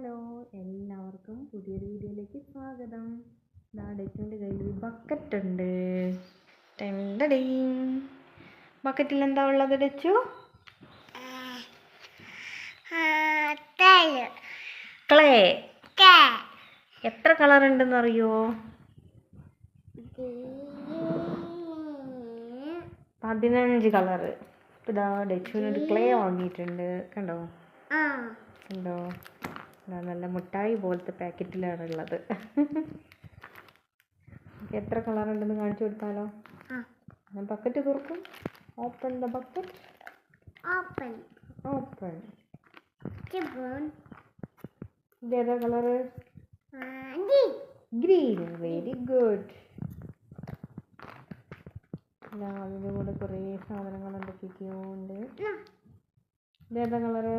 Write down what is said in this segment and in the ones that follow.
Hello എല്ലാവർക്കും പുതിയൊരു വീഡിയോയിലേക്ക് സ്വാഗതം. നാടേറ്റന്റെ കയ്യിൽ ഒരു ബക്കറ്റ് ഉണ്ട്. ടെണ്ടടീ. ബക്കറ്റിൽ എന്താ ഉള്ളത് ഡച്ചു? ക്ലേ എത്ര കളർ ഉണ്ടെന്ന് അറിയോ? പതിനഞ്ച് കളറ് ഇതാ ഡച്ചുവിനൊരു ക്ലേ വാങ്ങിയിട്ടുണ്ട്. കണ്ടോ? കണ്ടോ? നല്ല മുട്ടായി പോലത്തെ പാക്കറ്റിലാണ് ഉള്ളത്. എത്ര കളറുണ്ടെന്ന് കാണിച്ചു കൊടുത്താലോ? ഞാൻ ബക്കറ്റ് തുറക്കും. Open the bucket open open. ഇതേതാ കളറ്. ഗ്രീൻ വെരി ഗുഡ് അതിന്റെ കൂടെ കുറേ സാധനങ്ങൾ എന്തൊക്കെയൊക്കെയോ ഉണ്ട്. ഇതേതാ കളറ്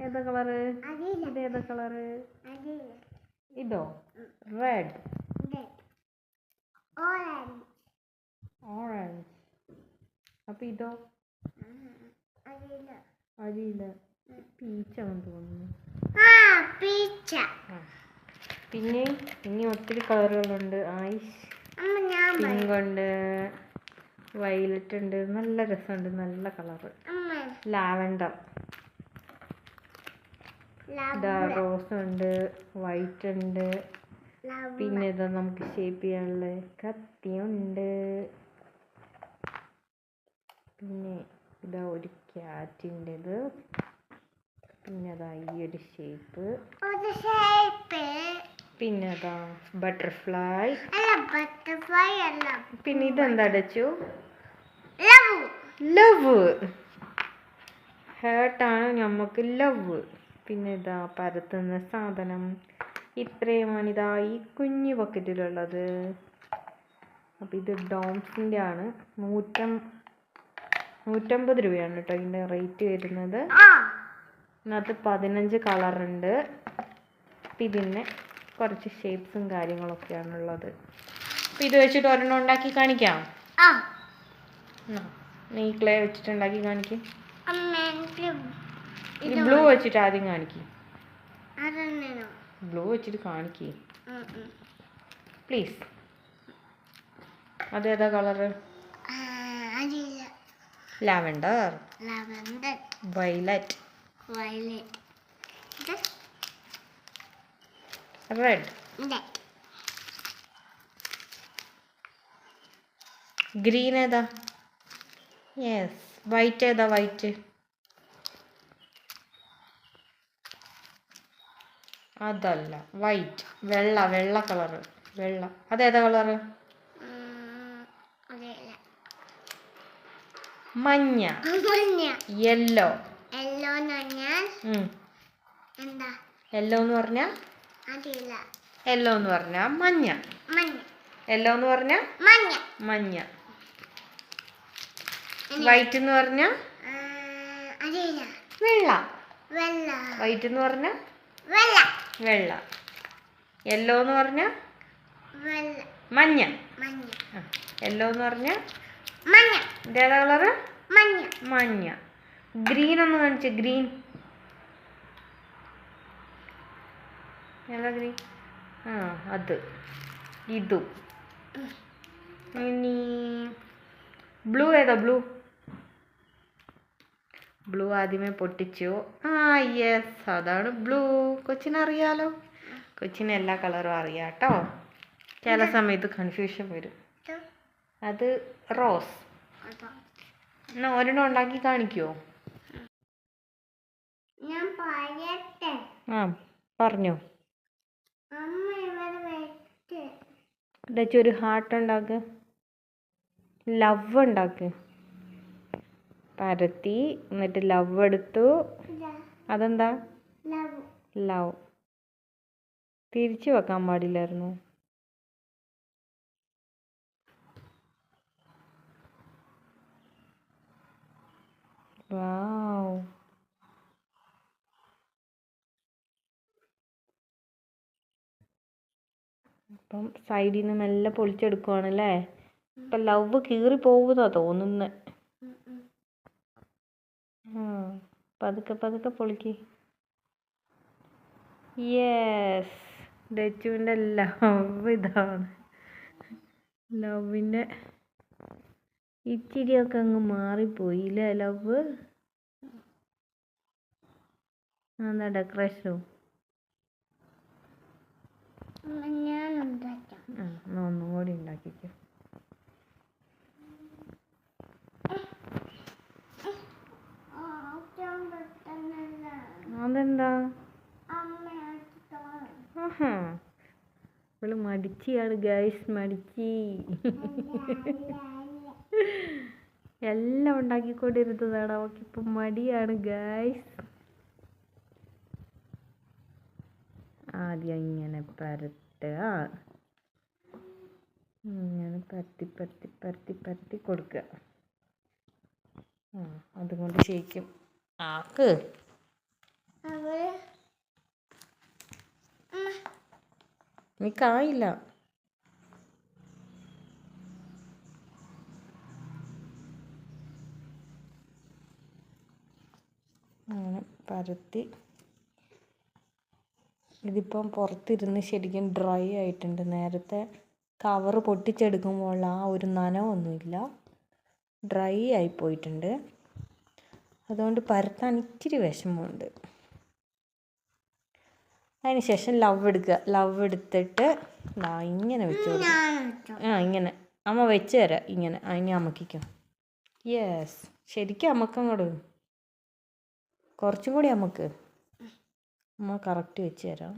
ഏതാ കളറ് ഇത് ഏത് കളറ്. ഇതോ? റെഡ്. ഓറഞ്ച് അപ്പൊ ഇതോ? അരിയില. പീച്ചാണെന്ന് തോന്നുന്നു. പിന്നെ ഇനി ഒത്തിരി കളറുകളുണ്ട് ഐസ് പിങ്ക് ഉണ്ട്. വയലറ്റ് ഉണ്ട്. നല്ല രസമുണ്ട്. നല്ല കളർ ലാവൻഡർ ഇതാ റോസ് ഉണ്ട് വൈറ്റ് ഉണ്ട്. പിന്നെ ഇതാ നമുക്ക് ഷേപ്പ് ചെയ്യാനുള്ള കത്തിയുണ്ട് പിന്നെ ഇതാ ഒരു ക്യാറ്റിന്റെത് പിന്നെ അതാ ഈ ഒരു ഷേപ്പ്. പിന്നെ അതാ ബട്ടർഫ്ലൈ. ബട്ടർഫ്ലൈ അല്ല പിന്നെ ഇതെന്താ അടച്ചു? ലവ് ലവ് ഹേർട്ടാണ് നമുക്ക് ലവ് പിന്നെ ഇതാ പരത്തുന്ന സാധനം. ഇത്രയുമാണ് ഇതാ ഈ കുഞ്ഞു ബക്കറ്റിലുള്ളത്. അപ്പോൾ ഇത് ഡോംസിന്റെ ആണ് നൂറ്റം നൂറ്റമ്പത് രൂപയാണ് കേട്ടോ ഇതിന്റെ റേറ്റ് വരുന്നത്. ഇതിനകത്ത് പതിനഞ്ച് കളറുണ്ട്. അപ്പം ഇതിന് കുറച്ച് ഷേപ്സും കാര്യങ്ങളൊക്കെയാണ് ഉള്ളത് അപ്പം ഇത് വെച്ചിട്ട് ഒരെണ്ണം ഉണ്ടാക്കി കാണിക്കാം. നീ ക്ലേ വെച്ചിട്ട് ഉണ്ടാക്കി കാണിക്കും. ഈ ബ്ലൂ വെച്ചിട്ട് ആദ്യം കാണിക്കും. ബ്ലൂ വെച്ചിട്ട് കാണിക്കേ. പ്ലീസ് അതേതാ colour lavender lavender. Violet red green ഏതാ? യെസ് വൈറ്റ് ഏതാ വൈറ്റ് അതല്ല വൈറ്റ് വെള്ള വെള്ള കളറ് വെള്ള. അതേതാ കളറ് മഞ്ഞ. യെല്ലോ യെല്ലോ എന്ന് പറഞ്ഞാൽ എന്താ? യെല്ലോ എന്ന് പറഞ്ഞാൽ യെല്ലോ എന്ന് പറഞ്ഞാൽ മഞ്ഞ. യെല്ലോ എന്ന് പറഞ്ഞാൽ മഞ്ഞ. മഞ്ഞ. വൈറ്റ് എന്ന് പറഞ്ഞാൽ വെള്ള. വെള്ള. വൈറ്റ് എന്ന് പറഞ്ഞാൽ വെള്ള. വെള്ള. യെല്ലോ എന്ന് പറഞ്ഞാൽ വെള്ള. മഞ്ഞ. യെല്ലോ എന്ന് പറഞ്ഞാൽ മഞ്ഞ. ഇതേതാ കളറ് മഞ്ഞ. മഞ്ഞ. ഗ്രീൻ ഒന്ന് കാണിച്ച് ഗ്രീൻ ഏതാ ഗ്രീൻ ആ അത്. ഇതും. ഇനി ബ്ലൂ ഏതാ ബ്ലൂ ബ്ലൂ ആദ്യമേ പൊട്ടിച്ചു. ആ യെസ് അതാണ് ബ്ലൂ കൊച്ചിനറിയാലോ കൊച്ചിന് എല്ലാ കളറും അറിയാം കേട്ടോ ചില സമയത്ത് കൺഫ്യൂഷൻ വരും. അത് റോസ്. എന്നാ ഒരെണ്ണം ഉണ്ടാക്കി കാണിക്കുമോ ഞാൻ പറയട്ടെ. ആ പറഞ്ഞോ. ഒരു ഹാർട്ട് ഉണ്ടാക്ക്. ലവ് ഉണ്ടാക്ക്. പരത്തി എന്നിട്ട് ലവ് എടുത്തു. അതെന്താ? ലവ് തിരിച്ചു വെക്കാൻ പാടില്ലായിരുന്നു. അപ്പം സൈഡിൽ നിന്ന് മെല്ലെ പൊളിച്ചെടുക്കുവാണല്ലേ? ഇപ്പം ലവ് കീറി പോകുന്നതാണ് തോന്നുന്നത് പതുക്കെ പതുക്കെ പൊളിക്ക്. യെസ് ഡച്ചുവിന്റെ ലവ് ഇതാണ്. ലവിന്റെ ഇച്ചിരിയൊക്കെ അങ്ങ് മാറിപ്പോയി ഇല്ലേ ലവ് എന്താ ഡെക്കറേഷനോ ഒന്നും കൂടി ഉണ്ടാക്കിക്കോ ആദ്യം പെട്ടെന്നല്ല അതെന്താ ആഹാ. ഇവൾ മടിച്ചിയാണ് ഗൈസ് മടിച്ചി. എല്ലാം ഉണ്ടാക്കിക്കൊണ്ടിരുന്നതാണ്. അവൾക്കിപ്പം മടിയാണ് ഗൈസ് ആദ്യം ഇങ്ങനെ പരത്തുക. ഇങ്ങനെ പരത്തി പരത്തി പരത്തി പരത്തി കൊടുക്കുക. ആ അതുകൊണ്ട് ശരിക്കും ആക്ക്. എനിക്കായില്ല അങ്ങനെ പരത്തി. ഇതിപ്പം പുറത്തിരുന്ന് ശരിക്കും ഡ്രൈ ആയിട്ടുണ്ട്. നേരത്തെ കവർ പൊട്ടിച്ചെടുക്കുമ്പോൾ ആ ഒരു നനവൊന്നുമില്ല. ഡ്രൈ ആയി പോയിട്ടുണ്ട്. അതുകൊണ്ട് പരത്താൻ ഇച്ചിരി വിഷമമുണ്ട്. അതിന് ശേഷം ലവ് എടുക്കുക. ലവ് എടുത്തിട്ട് ആ ഇങ്ങനെ വെച്ച്. കൊടുക്കുക ആ ഇങ്ങനെ. അമ്മ വെച്ച് തരാം. ഇങ്ങനെ. അതിനെ അമക്കിക്കോ യെസ് ശരിക്കും അമക്കങ്ങോട് കുറച്ചും കൂടി അമ്മയ്ക്ക്. അമ്മ കറക്റ്റ് വെച്ച് തരാം.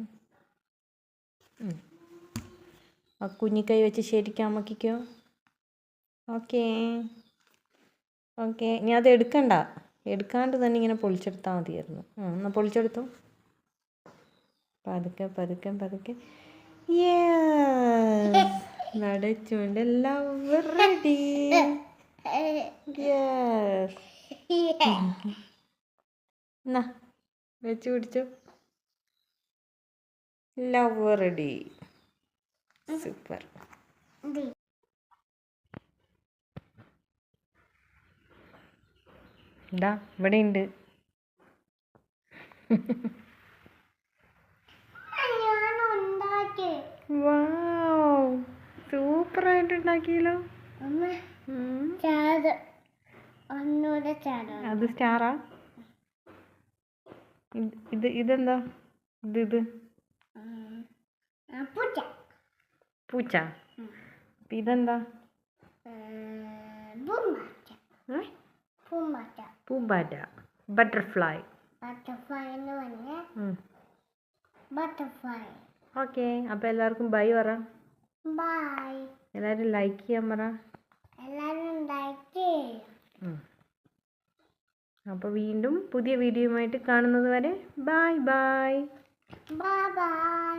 ആ കുഞ്ഞിക്കൈ വെച്ച് ശരിക്കും അമക്കിക്കോ ഓക്കേ ഓക്കെ ഇനി അത് എടുക്കണ്ട. എടുക്കാണ്ട് തന്നെ ഇങ്ങനെ പൊളിച്ചെടുത്താൽ മതിയായിരുന്നു. ആ എന്നാൽ പൊളിച്ചെടുത്തോ? പതുക്കെ പതുക്കെ പതുക്കെ. നടച്ചുകൊണ്ട് ലവ് റെഡി വെച്ച് പിടിച്ചു ലവ് റെഡി സൂപ്പർ ഇതാ ഇവിടെ ഉണ്ട് ഞാൻ ഉണ്ടാക്കി വാവ് സൂപ്പറായിട്ട് ഉണ്ടാക്കിയല്ലോ അത് സ്റ്റാറാ? ഇത് ഇത് ഇതെന്താ? ഇത് ഇത്. പൂച്ച. ഇതെന്താ? പൂമ്പാറ്റ. ബട്ടർഫ്ലൈ. ബട്ടർഫ്ലൈ എന്ന് പറഞ്ഞ ബട്ടർഫ്ലൈ. ഓക്കെ അപ്പോൾ എല്ലാവർക്കും ബൈ പറ. ബൈ. എല്ലാവരും ലൈക്ക് ചെയ്യാൻ പറ. എല്ലാവരും ഉണ്ടാക്കി അപ്പോൾ വീണ്ടും പുതിയ വീഡിയോയുമായിട്ട് കാണുന്നത് വരെ ബൈ ബൈ ബൈ ബൈ